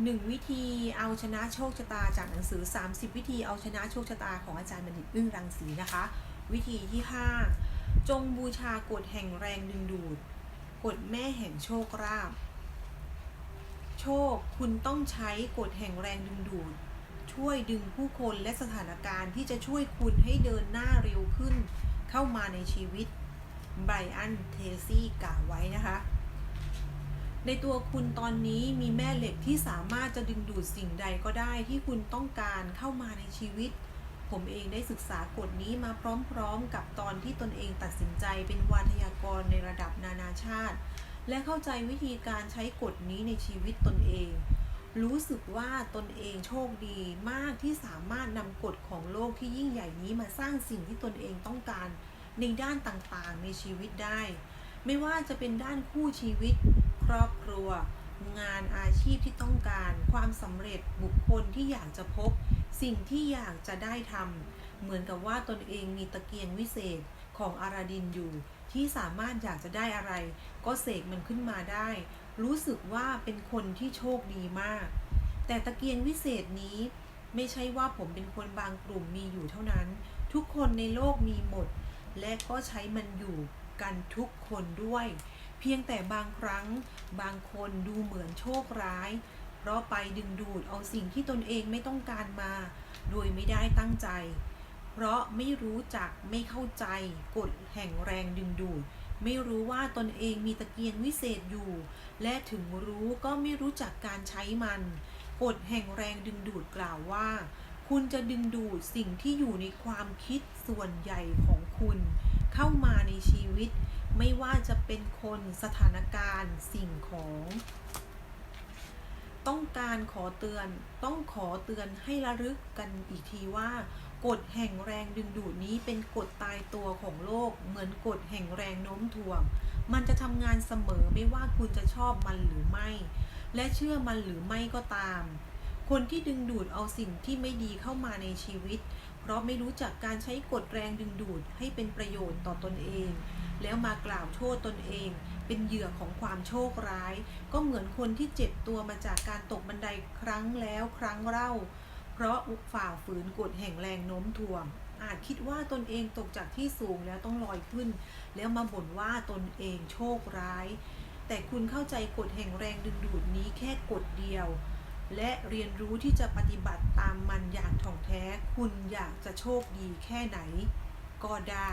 1 วิธีเอาชนะโชคชะตาจากหนังสือ 30 วิธีเอาชนะโชคชะตาของอาจารย์บัณฑิตอึ้งรังสีนะคะ วิธีที่ 5 จงบูชากฎแห่งแรงดึงดูดกฎแม่แห่งโชคราบโชคคุณต้องใช้กฎแห่งแรงดึงดูด ช่วยดึงผู้คนและสถานการณ์ที่จะช่วยคุณให้เดินหน้าเร็วขึ้น เข้ามาในชีวิตไบรอันเทซี่กล่าวไว้นะคะ ในตัวคุณตอนนี้มีแม่เหล็กที่สามารถจะดึงดูดสิ่งใดก็ได้ที่คุณต้องการเข้ามาในชีวิต ผมเองได้ศึกษากฎนี้มาพร้อมๆ กับตอนที่ตนเองตัดสินใจเป็นวาทยากรในระดับนานาชาติ และเข้าใจวิธีการใช้กฎนี้ในชีวิตตนเอง รู้สึกว่าตนเองโชคดีมากที่สามารถนำกฎของโลกที่ยิ่งใหญ่นี้มาสร้างสิ่งที่ตนเองต้องการในด้านต่างๆ ในชีวิตได้ ไม่ว่าจะเป็นด้านคู่ชีวิต ครอบครัว งานอาชีพที่ต้องการ ความสำเร็จบุคคลที่อยากจะพบ สิ่งที่อยากจะได้ทำเหมือนกับว่าตนเองมีตะเกียงวิเศษของอาราดินอยู่ ที่สามารถอยากจะได้อะไร ก็เสกมันขึ้นมาได้ รู้สึกว่าเป็นคนที่โชคดีมาก แต่ตะเกียงวิเศษนี้ไม่ใช่ว่าผมเป็นคนบางกลุ่มมีอยู่เท่านั้น ทุกคนในโลกมีหมด และก็ใช้มันอยู่กันทุกคนด้วย เพียงแต่บางครั้งบางคนดูเหมือนโชคร้าย เพราะไปดึงดูดเอาสิ่งที่ตนเองไม่ต้องการมา โดยไม่ได้ตั้งใจ เพราะไม่รู้จักไม่เข้าใจกฎแห่งแรงดึงดูด ไม่รู้ว่าตนเองมีตะเกียงวิเศษอยู่ และถึงรู้ก็ไม่รู้จักการใช้มัน กฎแห่งแรงดึงดูดกล่าวว่า คุณจะดึงดูดสิ่งที่อยู่ในความคิดส่วนใหญ่ของคุณ เข้ามาในชีวิต ไม่ว่าจะเป็นคนสถานการณ์สิ่งของ ต้องการขอเตือนต้องขอเตือนให้ระลึกกันอีกทีว่ากฎแห่งแรงดึงดูดนี้เป็นกฎตายตัวของโลก เหมือนกฎแห่งแรงโน้มถ่วง มันจะทำงานเสมอไม่ว่าคุณจะชอบมันหรือไม่ และเชื่อมันหรือไม่ก็ตาม คนที่ดึงดูดเอาสิ่งที่ไม่ดีเข้ามาในชีวิต เพราะไม่รู้จักการใช้กฎแรงดึงดูดให้เป็นประโยชน์ต่อตนเอง แล้วมากล่าวโทษตนเอง เป็นเหยื่อของความโชคร้าย ก็เหมือนคนที่เจ็บตัวมาจากการตกบันไดครั้งแล้วครั้งเล่า เพราะฝ่าฝืนกฎแห่งแรงโน้มถ่วง อาจคิดว่าตนเองตกจากที่สูงแล้วต้องลอยขึ้น แล้วมาบ่นว่าตนเองโชคร้าย แต่คุณเข้าใจกฎแห่งแรงดึงดูดนี้แค่กฎเดียวและเรียนรู้ที่จะปฏิบัติตามมันอย่างถ่องแท้ คุณอยากจะโชคดีแค่ไหน ก็ได้